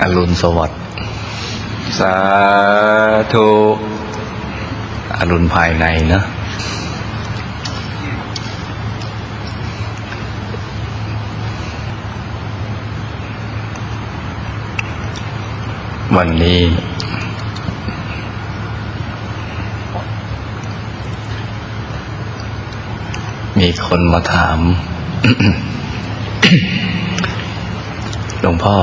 อรุณสวัสดิ์สาธุอรุณภายในนะวันนี้มีคนมาถาม หลวงพ่อ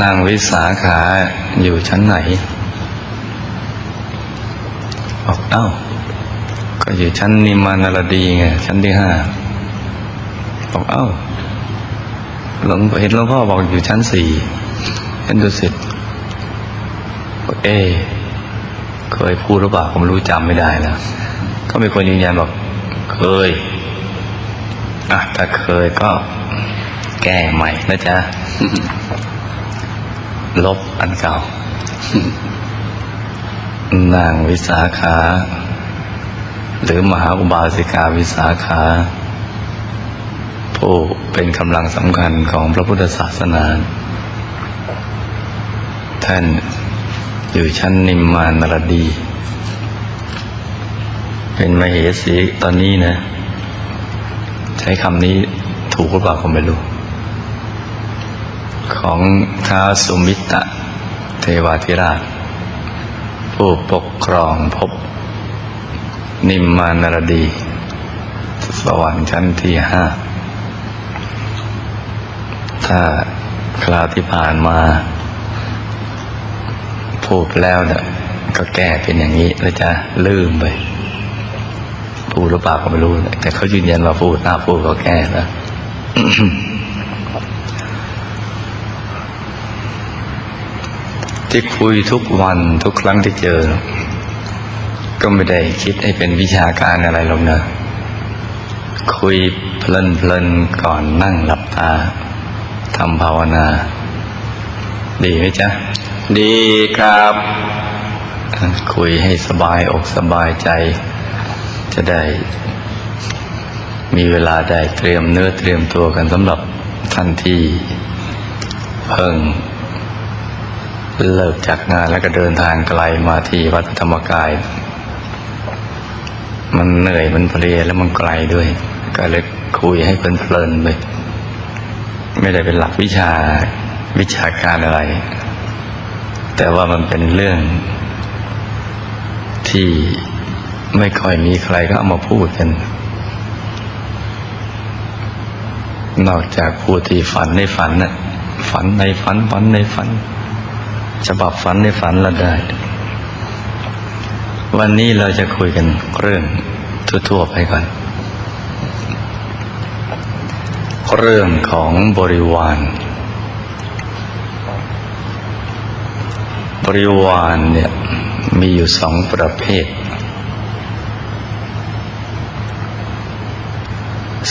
นางวิสาขาอยู่ชั้นไหนบอกเอ้า ก็อยู่ชั้นนิมานารดีไงชั้นที่ห้าบอกเอ้าหลวงเห็นหลวงพ่อบอกอยู่ชั้นสี่ชั้นดุสิตเอเคยพูดหรือเปล่าผมรู้จำไม่ได้แล้วก็มีคนยืนยันบอก เคยอะถ้าเคยก็แก้ใหม่นะจ๊ะ ลบอันเก่า นางวิสาขา หรือมหาอุบาสิกาวิสาขา ผู้เป็นกำลังสำคัญของพระพุทธศาสนา ท่านอยู่ชั้นนิมมานรดี เป็นมเหสีตอนนี้นะ ใช้คำนี้ถูกหรือเปล่าผมไม่รู้ ของท้าวสุมิตะ เทวาธิราช ผู้ปกครองภพนิมมานรดี สวรรค์ชั้นที่ห้า ถ้าคราวที่ผ่านมา พูดแล้วเนี่ยก็แก้เป็นอย่างนี้แล้วจะลืมไป พูดหรือเปล่าก็ไม่รู้ แต่เขายืนยันว่าพูดหน้าพูดก็แก้แล้ว ที่คุยทุกวันทุกครั้งที่เจอ ก็ไม่ได้คิดให้เป็นวิชาการอะไรหรอกนะ คุยเพลินเพลินๆก่อนนั่งหลับตาทำภาวนา ดีไหมจ๊ะ ดีครับ คุยให้สบายอกสบายใจ จะได้ มีเวลาได้เตรียมเนื้อเตรียมตัวกันสำหรับท่านที่เพิ่ง เลิกจากงานแล้วก็เดินทางไกลมาที่วัดธรรมกาย มันเหนื่อยมันเพลียแล้วมันไกลด้วย ก็เลยคุยให้เพลินๆไปไม่ได้เป็นหลักวิชาวิชาการอะไร แต่ว่ามันเป็นเรื่อง ที่ไม่ค่อยมีใครก็เอามาพูดกัน นอกจากผู้ที่ฝันในฝันน่ะฝันในฝันฝันในฝัน ฉบับฝันในฝันเราได้ วันนี้เราจะคุยกันเรื่องทั่วๆไปก่อน เรื่องของบริวาร บริวารเนี่ยมีอยู่สองประเภท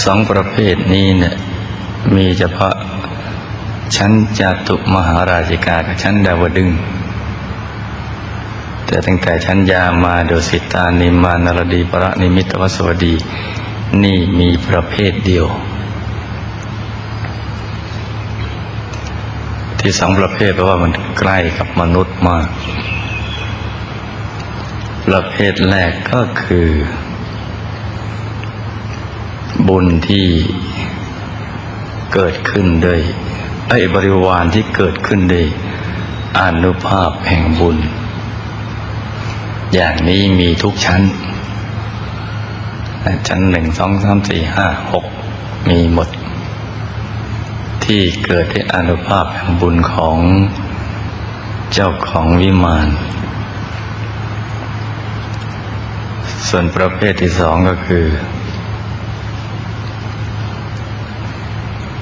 สองประเภทนี้เนี่ยมีเฉพาะ ชั้นจาตุมหาราชิกากับชั้นดาวดึง แต่ตั้งแต่ชั้นยามาโดสิตานิมานารดี ประนิมิตวสวดี นี่มีประเภทเดียว ที่สองประเภทเพราะว่ามันใกล้กับมนุษย์มาก ประเภทแรกก็คือ บุญที่เกิดขึ้นด้วย ไอ้บริวารที่เกิดขึ้นด้อานุภาพแห่งบุญ อย่างนี้มีทุกชั้น ชั้นหนึ่งสองสามสี่ห้าหกมีหมด ที่เกิดด้วยอานุภาพแห่งบุญของเจ้าของวิมาน ส่วนประเภทที่สองก็คือ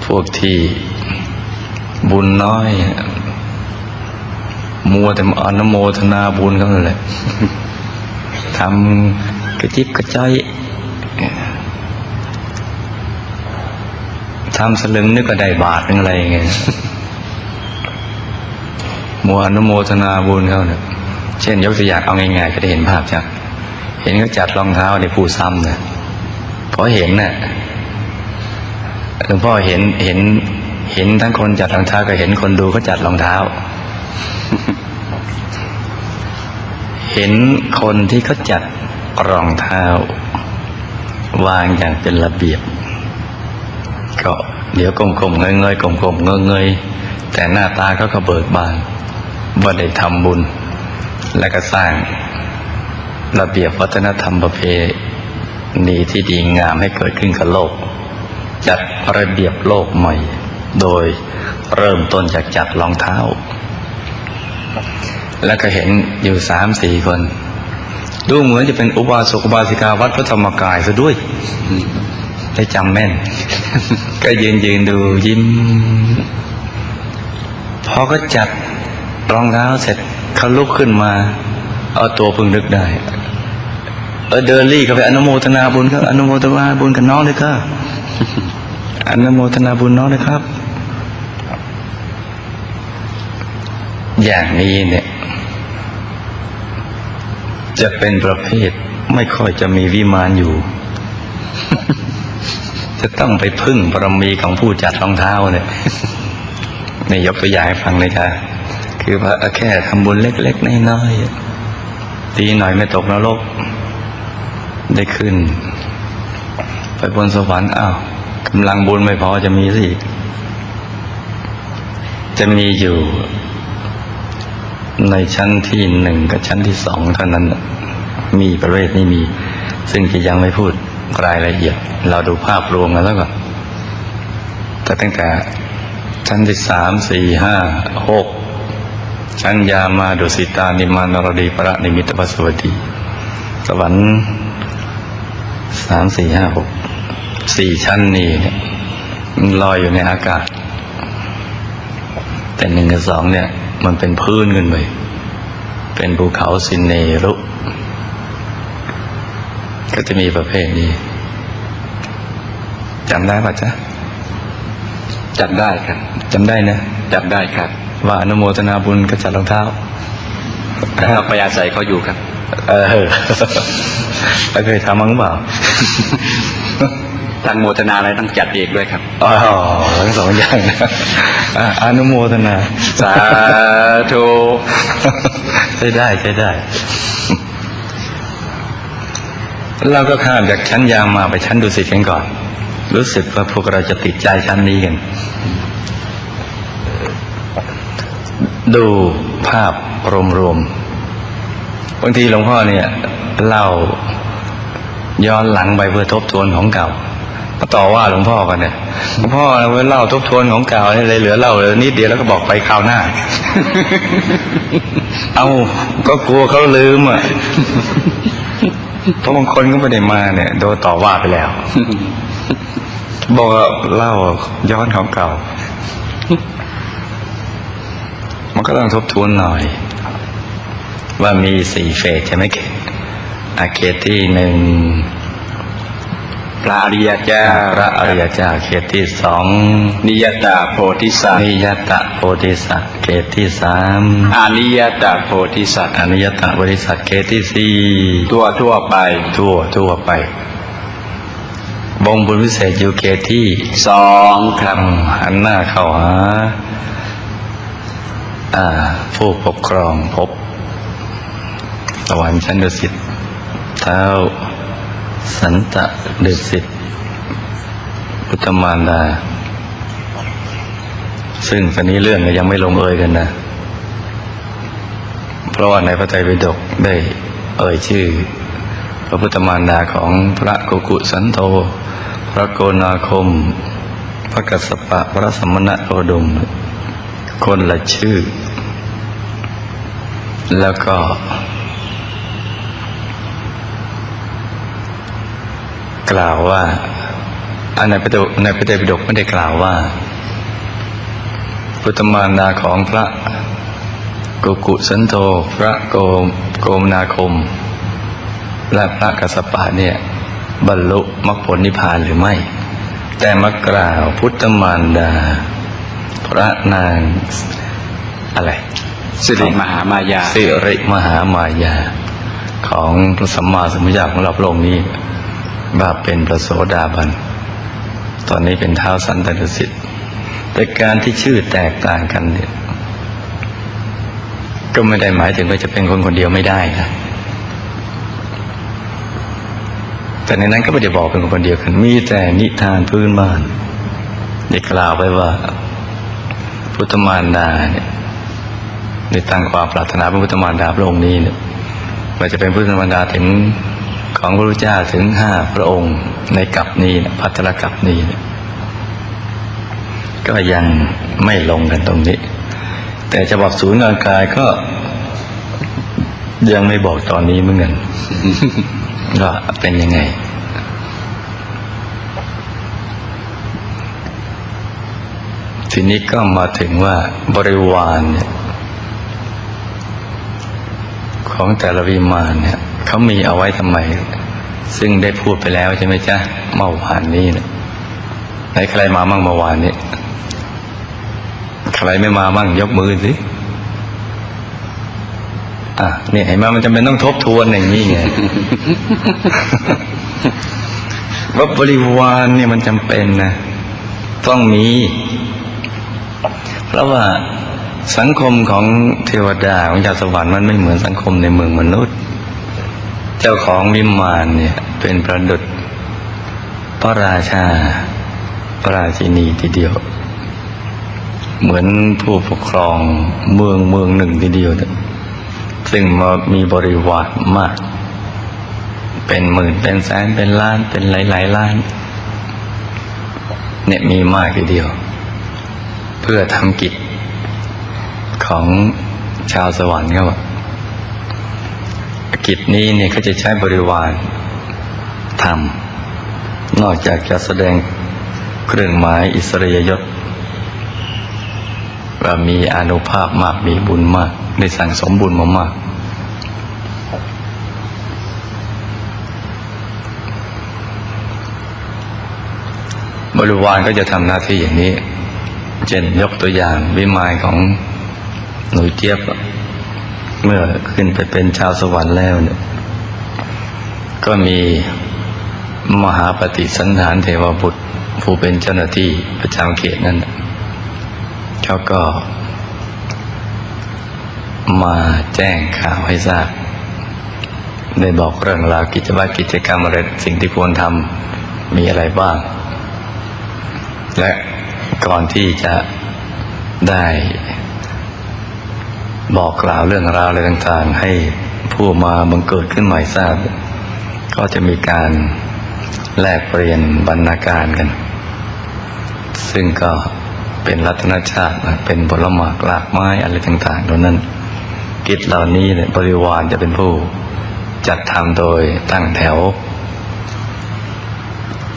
พวกที่ บุญน้อย มัวแต่มาอนุโมทนาบุญเขานั่นแหละทำกระจิบกระจายทำสลึงนึกก็ได้บาทนึงอะไรอย่างเงี้ยมัวอนุโมทนาบุญเขาเนี่ยเช่น ยกตัวอย่างเอาง่ายๆก็ได้เห็นภาพจ้ะเห็นเขาจัดรองเท้าในผู้ซ้ำเนี่ยพอเห็นน่ะหลวงพ่อเห็นเห็น เห็นทั้งคนจัดรองเท้าก็เห็นคนดูเขาจัดรองเท้า เห็นคนที่เขาจัดรองเท้า วางอย่างเป็นระเบียบ ก็เดี๋ยวกลมๆเงยๆกลมๆเงยๆแต่หน้าตาเขาก็เบิกบานว่าได้ทำบุญ และก็สร้างระเบียบวัฒนธรรมประเพณีที่ดีงามให้เกิดขึ้นกับโลก จัดระเบียบโลกใหม่ โดยเริ่มต้นจากจัดรองเท้า แล้วก็เห็นอยู่สามสี่คน ดูเหมือนจะเป็นอุบาสกอุบาสิกาวัดพระธรรมกายซะด้วย ได้จำแม่น ก็ยืนยืนดูยิ้ม พอก็จัดรองเท้าเสร็จเขาลุกขึ้นมา เอาตัวพึงนึกได้ เออเดินรี่เขาไปอนุโมทนาบุญครับอนุโมทนาบุญกับน้องเลยครับอนุโมทนาบุญน้องเลยครับ อย่างนี้เนี่ย จะเป็นประเภทไม่ค่อยจะมีวิมานอยู่ จะต้องไปพึ่งบารมีของผู้จัดรองเท้าเนี่ยนี่ยกตัวอย่างให้ฟังเลยค่ะ คือว่าแค่ทำบุญเล็กๆน้อยๆตีหน่อยไม่ตกนรก ได้ขึ้น ไปบนสวรรค์อ้าวกำลังบุญไม่พอจะมีสิจะมีอยู่ ในชั้นที่หนึ่งกับชั้นที่สองเท่านั้น มีประเภทนี้มี ซึ่งจะยังไม่พูดรายละเอียด เราดูภาพรวมกันแล้วก่อนแต่ตั้งแต่ชั้นที่สามสี่ห้าหกชั้นยามาดุสิตานิมานรดีประนิมิตปสวดี สวรรค์สามสี่ห้าหกสี่ชั้นนี้เนี่ยมันลอยอยู่ในอากาศ แต่หนึ่งกับสองเนี่ย มันเป็นพื้นขึ้นไป เป็นภูเขาสินเนรุ ก็จะมีประเภทนี้จำได้ปะจ๊ะจัดได้ครับจำได้นะจัดได้ครับ ว่าอนุโมทนาบุญก็จัดรองเท้าแต่เราไปอาศัยเขาอยู่ครับ เออแล้วเคยทำมั้งเปล่า ทางโมทนาอะไรต้องจัดเองด้วยครับอ๋อทั้งสองอย่างนะอะอนุโมทนา สาธุใช้ได้ใช้ได้เราก็ข้ามจากชั้นยามมาไปชั้นดุสิตกันก่อน รู้สึกว่าพวกเราจะติดใจชั้นนี้กัน ดูภาพรวมๆบางทีหลวงพ่อเนี่ยเล่าย้อนหลังไปเพื่อทบทวนของเก่าก็ ต่อว่าหลวงพ่อกันเนี่ยหลวงพ่อเอาเล่าทบทวนของเก่าให้เลยเหลือเล่าเลยนิดเดียวแล้วก็บอกไปคราวหน้า เอาก็กลัวเขาลืมอะเพราะบางคนก็ไม่ได้มาเนี่ยโดนต่อว่าไปแล้ว บอกเล่าย้อนของเก่า มันก็ต้องทบทวนหน่อย ว่ามีสี่เฟสใช่ไหมเขตอาเขตที่หนึ่ง พระอริยเจ้าพระอริยเจ้าเขตที่สองนิยตาโพธิสัตว์นิยตะโพธิสัตว์เขตที่สามอานิยตาโพธิสัตว์อนิยตะบริษัทเขตที่สี่ทั่วทั่วไป ทั่วทั่วไปบงบุญวิเศษอยู่เขตที่สองครับหันหน้าเข้าหาอ่าผู้ปกครองพบสวรรค์ชั้นดุสิตเท้า สันตะเดุสิตพุทธมารดา ซึ่งตอนนี้เรื่องยังไม่ลงเอยกันนะ เพราะว่าในพระไตรปิฎกได้เอ่ยชื่อ พระพุทธมารดาของพระโกกุสันโธพระโกนาคม พระกัสสปะพระสมณะโคดม คนละชื่อ แล้วก็ กล่าวว่าอันในพระไตรในพระไตรปิฎกไม่ได้กล่าวว่า พุทธมารดาของพระกุกุสันโธพระโกมโกมนาคม และพระกัสสปะเนี่ยบรรลุมรรคผลนิพพานหรือไม่ แต่มากล่าวพุทธมารดา พระนางอะไรสิริมหามายาสิริมหามายา ของพระสัมมาสัมพุทธเจ้าของเราพระองค์นี้ ว่าเป็นพระโสดาบัน ตอนนี้เป็นเท้าสันตดุสิตแต่การที่ชื่อแตกต่างกันเนี่ยก็ไม่ได้หมายถึงว่าจะเป็นคนคนเดียวไม่ได้นะแต่ในนั้นก็ไม่ได้บอกเป็นคนคนเดียวกัน มีแต่นิทานพื้นบ้านได้กล่าวไปว่า พุทธมารดาเนี่ยได้ตั้งความปรารถนาเป็นพุทธมารดาพระองค์นี้เนี่ยว่าจะเป็นพุทธมารดาถึง ของพระพุทธเจ้าถึงห้าพระองค์ในกัปนี้พัทรกัปนี้ ก็ยังไม่ลงกันตรงนี้ แต่จะบอกศูนย์กลางกายก็ยังไม่บอกตอนนี้เหมือนกันว่าเป็นยังไง ทีนี้ก็มาถึงว่าบริวารเนี่ยของแต่ละวิมานเนี่ย เขามีเอาไว้ทำไม ซึ่งได้พูดไปแล้วใช่ไหมจ๊ะเมื่อวานนี้นี่ยไหนใครมามั่งเมื่อวานนี้ ใครไม่มามั่งยกมือสิอะเนี่ยเห็นไหมมันจำเป็นต้องทบทวนอย่างนี้ไงว่าบริวารเนี่ยมันจำเป็นนะต้องมี เพราะว่าสังคมของเทวดาของยาสวรรค์มันไม่เหมือนสังคมในเมืองมนุษย์ เจ้าของวิมานเนี่ยเป็นประดุษพระราชาพระราชินีทีเดียว เหมือนผู้ปกครองเมืองเมืองหนึ่งทีเดียว ซึ่งมามีบริวารมาก เป็นหมื่นเป็นแสนเป็นล้านเป็นหลายหลายล้าน เนี่ยมีมากทีเดียว เพื่อทำกิจของชาวสวรรค์ครับกิ กิจนี้เนี่ยเขาจะใช้บริวารทำนอกจากจะแสดงเครื่องหมายอิสริยยศว่ามีอนุภาพมากมีบุญมาก ได้สั่งสมบุญมามาก บริวารก็จะทำหน้าที่อย่างนี้ เช่นยกตัวอย่างวิมานของหนูเจี๊ยบ เมื่อขึ้นไปเป็นชาวสวรรค์แล้วเนี่ย ก็มีมหาปฏิสันฐานเทวบุตร ผู้เป็นเจ้าหน้าที่ประจำเขตนั้นเขาก็ มาแจ้งข่าวให้ทราบได้บอกเรื่องราวกิจวัตรกิจกรรมอะไรสิ่งที่ควรทำมีอะไรบ้าง และก่อนที่จะได้ บอกกล่าวเรื่องราวอะไรต่างๆ ให้ผู้มาบังเกิดขึ้นใหม่ทราบ ก็จะมีการแลกเปลี่ยนบรรณาการกัน ซึ่งก็เป็นรัตนชาติเป็นผลหมากหลากไม้อะไรต่างๆเหล่านั้น กิจเหล่านี้เนี่ยบริวารจะเป็นผู้จัดทำโดยตั้งแถว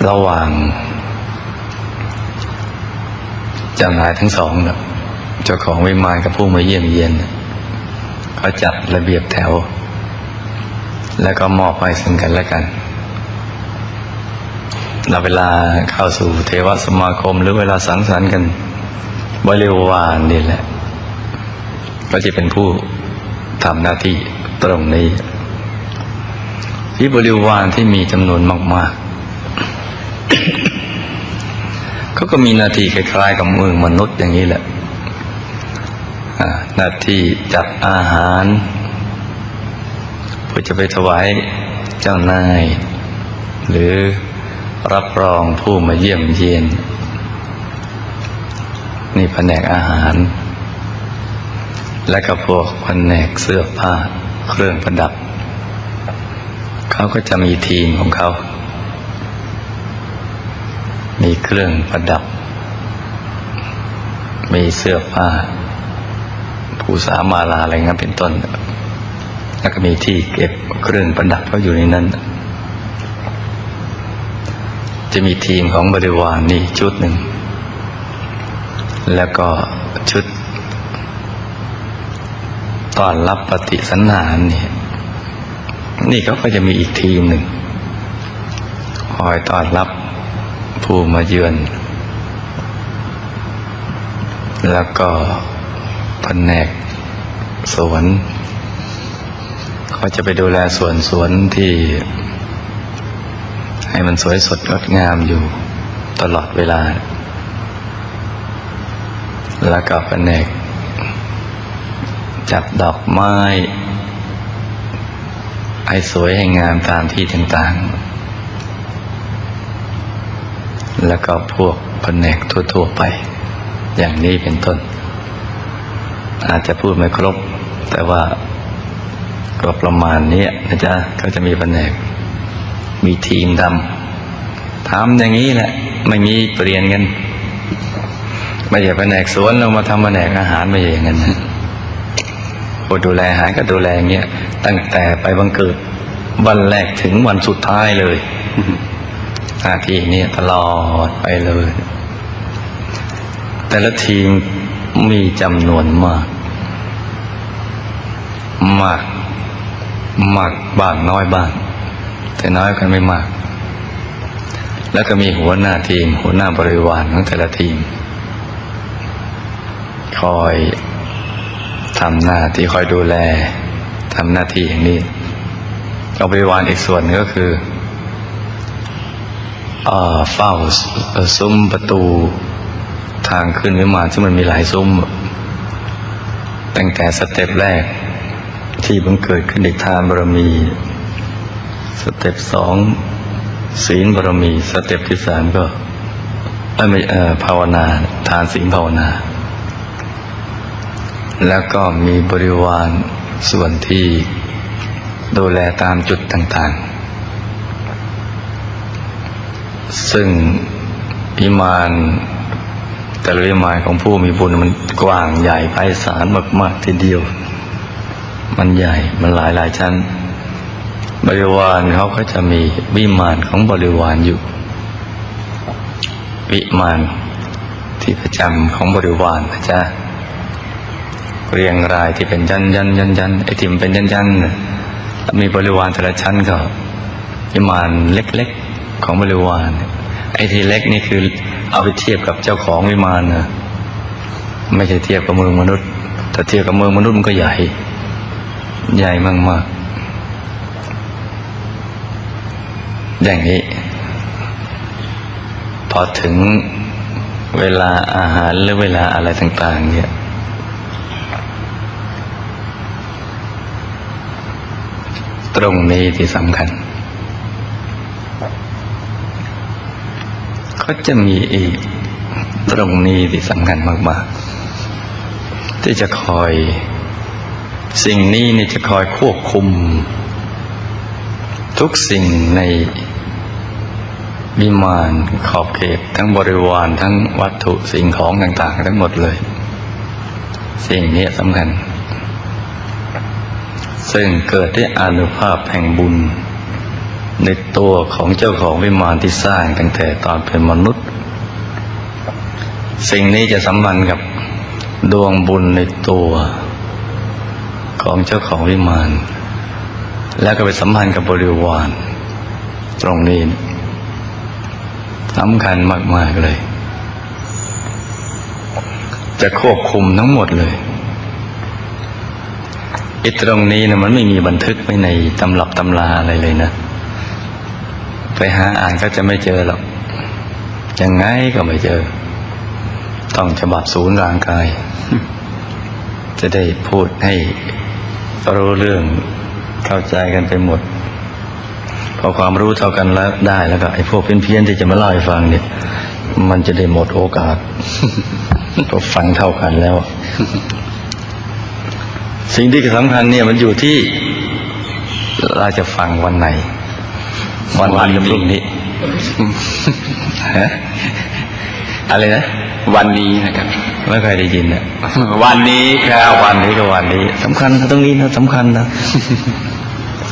ระหว่างจ้านายทั้งสองนะเจ้าของวิมานกับผู้มาเยี่ยมเยียนนะ เขาจัดระเบียบแถว แล้วก็มอบให้ซึ่งกันและกันเราเวลาเข้าสู่เทวสมาคมหรือเวลาสังสรรค์กันบริวารนี่แหละ ก็จะเป็นผู้ทำหน้าที่ตรงนี้ที่บริวารที่มีจำนวนมากๆเขาก็มีหน้าที่คล้ายๆกับมือมนุษย์อย่างนี้แหละ หน้าที่จัดอาหาร เพื่อจะไปถวายเจ้านาย หรือรับรองผู้มาเยี่ยมเยียน นี่แผนกอาหาร และก็พวกแผนกเสื้อผ้าเครื่องประดับ เขาก็จะมีทีมของเขา มีเครื่องประดับ มีเสื้อผ้า ผู้สามาลาอะไรเงี้ยเป็นต้น แล้วก็มีที่เก็บเครื่องประดับเขาอยู่ในนั้น จะมีทีมของบริวารนนี่ชุดหนึ่ง แล้วก็ชุดต้อนรับปฏิสันหานเนี่ยนี่เขาก็จะมีอีกทีมหนึ่งคอยต้อนรับผู้มาเยือน แล้วก็ ผนกสวนเขาจะไปดูแลสวนสวนที่ ให้มันสวยสดงดงามอยู่ตลอดเวลา แล้วก็แผนก จัดดอกไม้ ให้สวยให้งามตามที่ต่างๆ แล้วก็พวกแผนกทั่วๆไป อย่างนี้เป็นต้น อาจจะพูดไม่ครบ แต่ว่าก็ประมาณนี้นะจ๊ะก็จะมีแผนก มีทีมทำทำอย่างนี้แหละ ไม่มีเปลี่ยนกันไม่ใช่แผนกสวนเรามาทำแผนกอาหารไม่ใช่อย่างนั้นนดูแลอาหารก็ดูแลอย่างเงี้ยตั้งแต่ไปบังเกิดวันแรกถึงวันสุดท้ายเลยหน้าที่นี้ตลอดไปเลย แต่ละทีมมีจำนวนมาก มาก มากบ้างน้อยบ้าง แต่น้อยกันไม่มาก แล้วก็มีหัวหน้าทีม หัวหน้าบริวารของแต่ละทีม คอยทำหน้าที่คอยดูแลทำหน้าที่อย่างนี้เอาบริวารอีกส่วนก็คือเอ่อเฝ้าซุ้มประตูทางขึ้นวิมานซึ่งมันมีหลายซุ้ม ตั้งแต่สเต็ปแรก ที่บังเกิดขึ้นในทานบารมี สเต็ปสองศีลบารมี สเต็ปที่สามก็เอ้ยไม่ภาวนา ทานศีลภาวนา แล้วก็มีบริวารส่วนที่ดูแลตามจุดต่างๆ ซึ่งวิมานแต่ละวิมานของผู้มีบุญมันกว้างใหญ่ไพศาลมาก ๆ ทีเดียว มันใหญ่ มันหลายหลายชั้น บริวารเขาก็จะมีวิมานของบริวารอยู่ วิมานที่ประจำของบริวารนะจ๊ะเรียงรายที่เป็นยันยันยันยันไอ้ที่มันเป็นยันยันน่ะแล้วมีบริวารแต่ละชั้นก็วิมานเล็กๆของบริวารไอ้ที่เล็กนี่คือเอาไปเทียบกับเจ้าของวิมานนะไม่ใช่เทียบกับเมืองมนุษย์ถ้าเทียบกับเมืองมนุษย์มันก็ใหญ่ ใหญ่มากๆ อย่างนี้ พอถึงเวลาอาหารหรือเวลาอะไรต่าง ๆ เนี่ย ตรงนี้ที่สำคัญก็จะมีอีกตรงนี้ที่สำคัญมาก ๆ ที่จะคอย สิ่งนี้นี่จะคอยควบคุม ทุกสิ่งในวิมานขอบเขตทั้งบริวารทั้งวัตถุสิ่งของต่าง ๆ ทั้งหมดเลย สิ่งนี้สำคัญ ซึ่งเกิดด้วยอนุภาพแห่งบุญ ในตัวของเจ้าของวิมานที่สร้างตั้งแต่ตอนเป็นมนุษย์ สิ่งนี้จะสัมพันธ์กับดวงบุญในตัว ของเจ้าของวิมาน แล้วก็ไปสัมพันธ์กับบริวาร ตรงนี้สำคัญมาก ๆ เลย จะควบคุมทั้งหมดเลยไอ้ตรงนี้นะมันไม่มีบันทึกไว้ในตำรับตำราอะไรเลยนะ ไปหาอ่านก็จะไม่เจอหรอกยังไงก็ไม่เจอ ต้องฉบับศูนย์ร่างกาย จะได้พูดให้ รู้เรื่องเข้าใจกันไปหมด พอความรู้เท่ากันแล้วได้แล้วก็ไอ้พวกเพี้ยนๆที่จะมาเล่าให้ฟังเนี่ย มันจะได้หมดโอกาสพราะฟังเท่ากันแล้ว สิ่งที่สำคัญเนี่ยมันอยู่ที่เราจะฟังวันไหน วันวันกับพรุ่งนี้ฮะอะไรนะ วันนี้นะครับไม่เคยได้ยินอะวันนี้ครับวันนี้ก็วันนี้สำคัญนะตรงนี้นะสำคัญนะ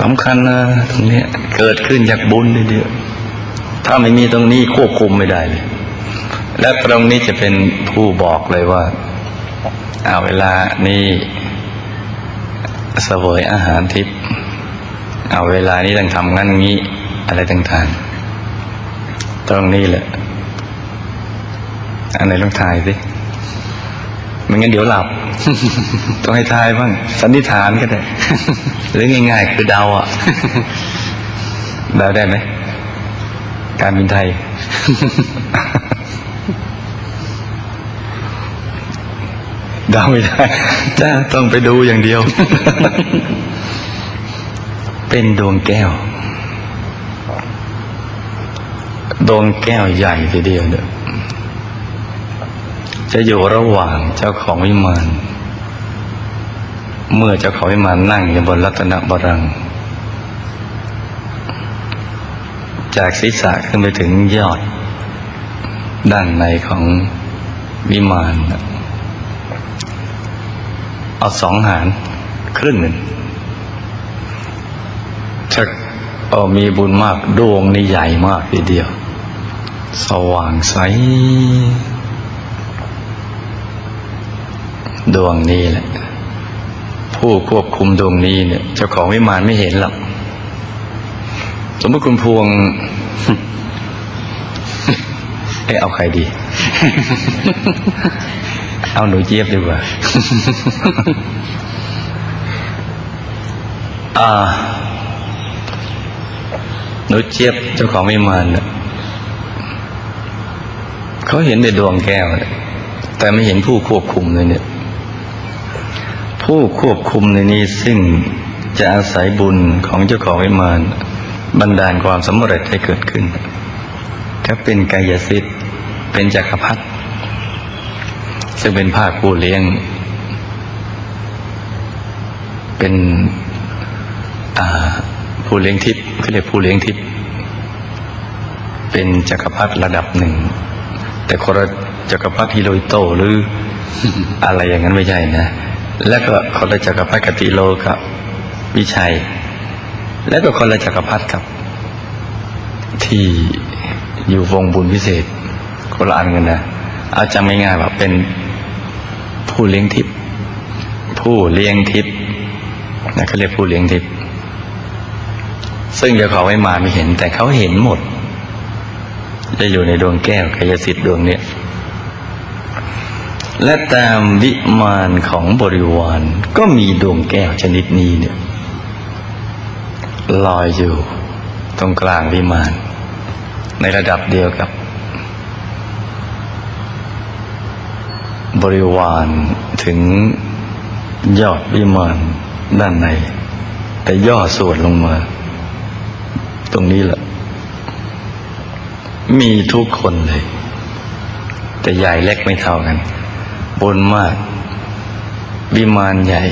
สำคัญนะตรงเนี้ยเกิดขึ้นจากบุญเดียวถ้าไม่มีตรงนี้ควบคุมไม่ได้เลยและตรงนี้จะเป็นผู้บอกเลยว่าเอาเวลานี้เสวยอาหารทิพย์เอาเวลานี้ต้องทำงั้นงี้อะไรต่างๆ ตรงนี้แหละ อันไหนลองทายสิไม่งั้นเดี๋ยวหลับ ต้องให้ทายบ้าง สันนิษฐานก็ได้ หรือง่ายๆคือเดาอะเดาได้ไหม การบินไทย เดาไม่ได้จ้าต้องไปดูอย่างเดียว เป็นดวงแก้ว ดวงแก้วใหญ่ทีเดียวเนี่ย จะอยู่ระหว่างเจ้าของวิมานเมื่อเจ้าของวิมานนั่งอยู่บนรัตนบรัง จากศีรษะขึ้นไปถึงยอด ด้านในของวิมานเอาสองหารครึ่งหนึ่งถ้าเอามีบุญมากดวงนี่ใหญ่มากทีเดียว สว่างใส ดวงนี้แหละ ผู้ควบคุมดวงนี้เนี่ย เจ้าของวิมานไม่เห็นหรอกสมมติคุณพวงเอ้เอาใครดี เอาหนูเจี๊ยบดีกว่าอ่าหนูเจี๊ยบเจ้าของวิมานเนี่ยเขาเห็นในดวงแก้ว แต่ไม่เห็นผู้ควบคุมเลยเนี่ย ผู้ควบคุมในนี้ซึ่งจะอาศัยบุญของเจ้าของวิมานบันดาลความสำเร็จให้เกิดขึ้นก็เป็นกายสิทธิ์เป็นจักรพรรดิซึ่งเป็นภาคผู้เลี้ยง เป็นผู้เลี้ยงทิพย์เขาเรียกผู้เลี้ยงทิพย์เป็นจักรพรรดิระดับหนึ่ง แต่คนจักรพรรดิฮิโรโตหรืออะไรอย่างนั้นไม่ใช่นะ แล้วก็คนละจักรพรรดิกติโลกับวิชัย แล้วก็คนละจักรพรรดิกับ ที่อยู่วงบุญพิเศษคนละอันกันนะเอาจำง่ายๆว่าเป็นผู้เลี้ยงทิพย์ผู้เลี้ยงทิพย์นะเขาเรียกผู้เลี้ยงทิพย์ซึ่งเดี๋ยวเขาไม่มาไม่เห็น แต่เขาเห็นหมด จะอยู่ในดวงแก้วกายสิทธิ์ดวงเนี้ย และตามวิมานของบริวารก็มีดวงแก้วชนิดนี้เนี่ยลอยอยู่ตรงกลางวิมาน ในระดับเดียวกับ บริวารถึงยอดวิมานด้านใน แต่ย่อส่วนลงมา ตรงนี้แหละ มีทุกคนเลย แต่ใหญ่เล็กไม่เท่ากัน บนมาก วิมานใหญ่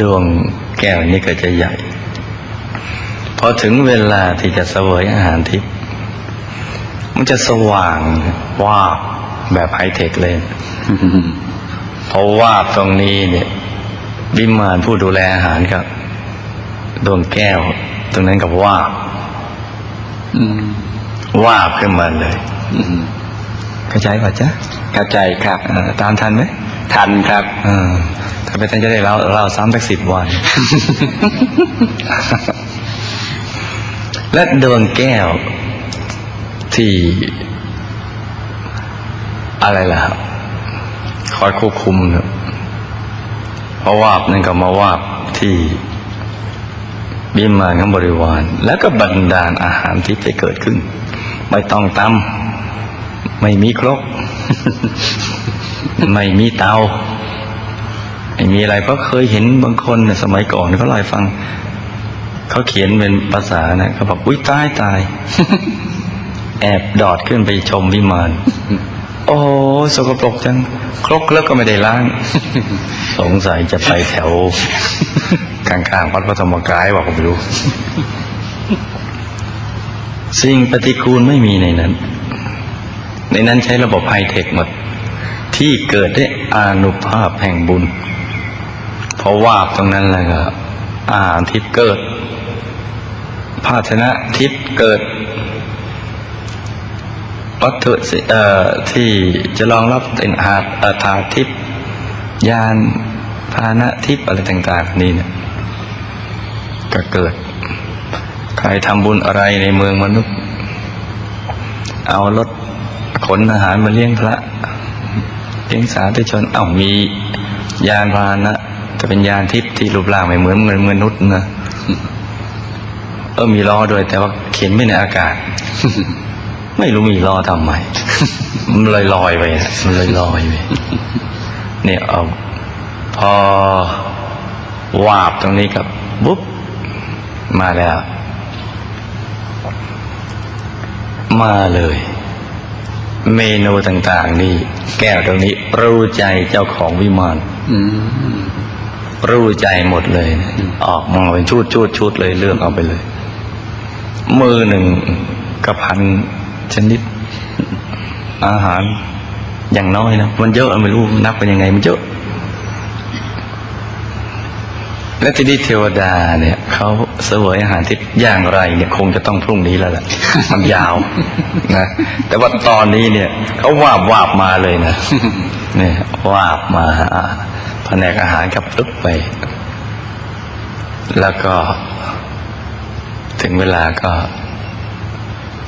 ดวงแก้วนี้ก็จะใหญ่ พอถึงเวลาที่จะเสวยอาหารทิพย์มันจะสว่างว่าบแบบไฮเทคเลยเพราะว่าบตรงนี้เนี่ยวิมานผู้ดูแลอาหารกับดวงแก้ว ตรงนั้นกับว่าบอืมว่าบขึ้นมาเลยอืม เข้าใจป่ะจ๊ะเข้าใจครับเอ่อตามทันไหมทันครับเออถ้าไม่ทันจะได้เล่าเล่าซ้ำสักสิบวัน และดวงแก้วที่อะไรล่ะครับคอยควบคุมเนี่ยเพราะวาบนั่นก็มาวาบที่บิมานของบริวาร แล้วก็บันดาลอาหารที่จะเกิดขึ้น ไม่ต้องตำ ไม่มีครก ไม่มีเตา ไม่มีอะไรเพราะเคยเห็นบางคนสมัยก่อนเขาเล่าฟัง เขาเขียนเป็นภาษานะเขาบอกอุ้ยตายตาย แอบดอดขึ้นไปชมวิมานโอ้สกปรกจัง ครกแล้วก็ไม่ได้ล้าง สงสัยจะไปแถวกลางๆวัดพระธรรมกายบอกผมไม่รู้ สิ่งปฏิกูลไม่มีในนั้น ในนั้นใช้ระบบไฮเทคหมด ที่เกิดได้อานุภาพแห่งบุญ เพราะว่าตรงนั้นแล้วก็อาหารทิพย์เกิด ภาชนะทิพย์เกิดวัตถุที่จะรองรับเป็นอาหารเอ่อถาทิพย์ยานพาหนะทิพย์อะไรต่างๆ นี่เนี่ยก็เกิด ใครทำบุญอะไรในเมืองมนุษย์ เอารถ ขนอาหารมาเลี้ยงพระเลี้ยงสาธุชนเอ้ามียานพาหนะจะเป็นยานทิพย์ที่รูปร่างไม่เหมือนเหมือนมนุษย์นะเออมีล้อด้วย แต่ว่าเข็นไม่ในอากาศ ไม่รู้มีล้อทำไมมันลอยลอยไปมันลอยลอยไปเนี่ยเอาพอวาบตรงนี้กับบุ๊บมาแล้ว มาเลย เมนูต่าง ๆ นี่ แก้วตรงนี้ รู้ใจเจ้าของวิมานอืมรู้ใจหมดเลยนะออกมาเป็นชุดชุดชุดเลยเลือกเอาไปเลย มือหนึ่งกระพันชนิด อาหารอย่างน้อยนะมันเยอะไม่รู้นับเป็นยังไงมันเยอะ และที่นี่เทวดาเนี่ยเขาเสวยอาหารที่อย่างไรเนี่ยคงจะต้องพรุ่งนี้แล้วแหละมันยาวนะแต่ว่าตอนนี้เนี่ยเขาวาบวาบมาเลยนะเนี่ยวาบมาอ่าแผนกอาหารกับตึกไป แล้วก็ ถึงเวลาก็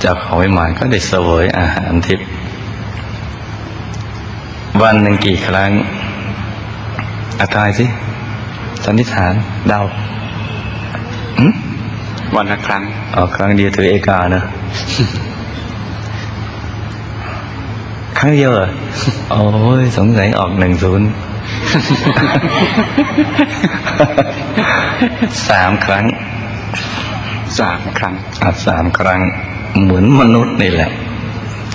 เจ้าของวิมานก็ได้เสวยอาหารทิพย์วันหนึ่งกี่ครั้งอาทายสิ สันนิษฐานเดาอืมวันละครั้งออกครั้งเดียวถือเอกานะครั้งเดียวเหรอโอ้ยสงสัยออกหนึ่งศูนย์สามครั้ง สามครั้งอัดสามครั้ง เหมือนมนุษย์นี่แหละ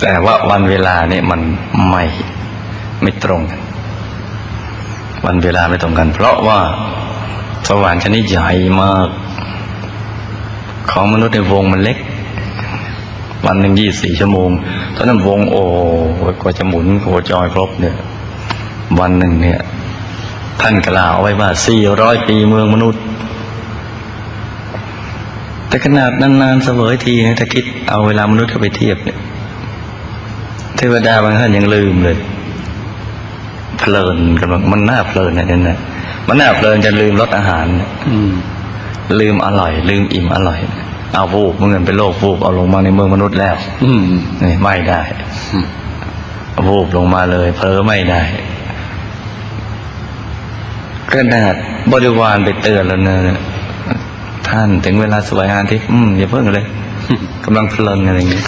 แต่ว่าวันเวลาเนี่ยมันไม่ไม่ตรงกัน วันเวลาไม่ตรงกัน เพราะว่า สวรรค์ชนิดใหญ่มาก ของมนุษย์ในวงมันเล็ก วันหนึ่งยี่สี่ชั่วโมงตอนนั้นวงโอ้กว่าจะหมุนโคจรครบเนี่ย วันหนึ่งเนี่ย ท่านกล่าวไว้ว่าสี่ร้อยปีเมืองมนุษย์ แต่ขนาดนานๆเสวยทีนะถ้าคิดเอาเวลามนุษย์เข้าไปเทียบเนี่ยเทวดาบางท่านยังลืมเลย ลินกันบ้างมันน่าเพลินนะเนี่ยนะมันน่าเพลินจะลืมรสอาหารนะอืมลืมอร่อย ลืมอิ่มอร่อย เอาวูบเมื่อเงินเป็นโรควูบเอาลงมาในเมืองมนุษย์แล้ว อืมนี่ไม่ได้อืมวูบลงมาเลยเพ้อไม่ได้ขนาดบริวารไปเตือนแล้วนะท่านถึงเวลาสวยงานที่อืมอย่าเพิ่งเลยกำลังเพลินอะไรอย่างนี้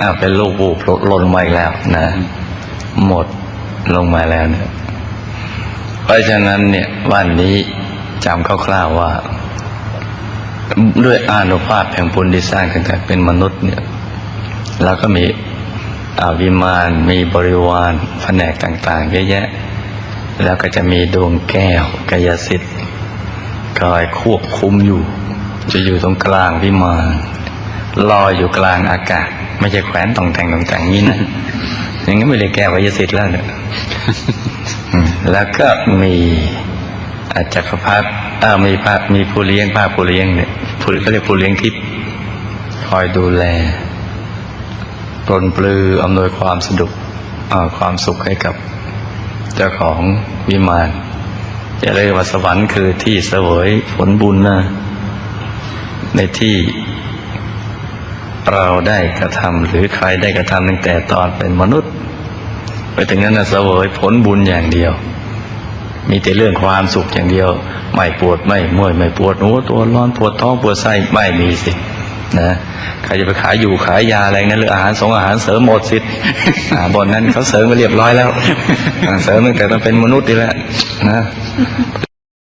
อ้าวเป็นลูกวูบหล่นลงมาอีกแล้ว นะหมด ลงมาแล้วเนี่ยเพราะฉะนั้นเนี่ยวันนี้จำคร่าวๆว่า ด้วยอานุภาพแห่งบุญที่สร้างขึ้นแต่เป็นมนุษย์เนี่ยเราก็มีอวิมานมีบริวารแผนกต่าง ๆ เยอะแยะ แล้วก็จะมีดวงแก้วกายสิทธิ์คอยควบคุมอยู่ จะอยู่ตรงกลางวิมานลอยอยู่กลางอากาศ ไม่ใช่แขวนตองแต่งตองแต่งนี้นะอย่างนั้นไม่เลยแก้วกายสิทธิ์แล้วเนี่ยอืมแล้วก็มีอาจักรพรรดิอ่ามีพระมีผู้เลี้ยงพระผู้เลี้ยงเนี่ยผู้เขาเรียกผู้เลี้ยงทิพย์คอยดูแลปรนปลืออำนวยความสะดวกอ่าความสุขให้กับเจ้าของวิมานจะเรียกว่าสวรรค์คือที่เสวยผลบุญนะในที่ เราได้กระทำหรือใครได้กระทำตั้งแต่ตอนเป็นมนุษย์ ไปถึงนั้นนะเสวยผลบุญอย่างเดียว มีแต่เรื่องความสุขอย่างเดียว ไม่ปวดไม่เมื่อยไม่ปวดหัวตัวร้อนปวดท้องปวดไส้ไม่มีสินะใครจะไปขายอยู่ขายยาอะไรนั้นหรืออาหารสงอาหารเสริมหมดสิทธิ์บนนั้นเขาเสริมมาเรียบร้อยแล้ว เสริมตั้งแต่ต้องเป็นมนุษย์นี่แหละนะ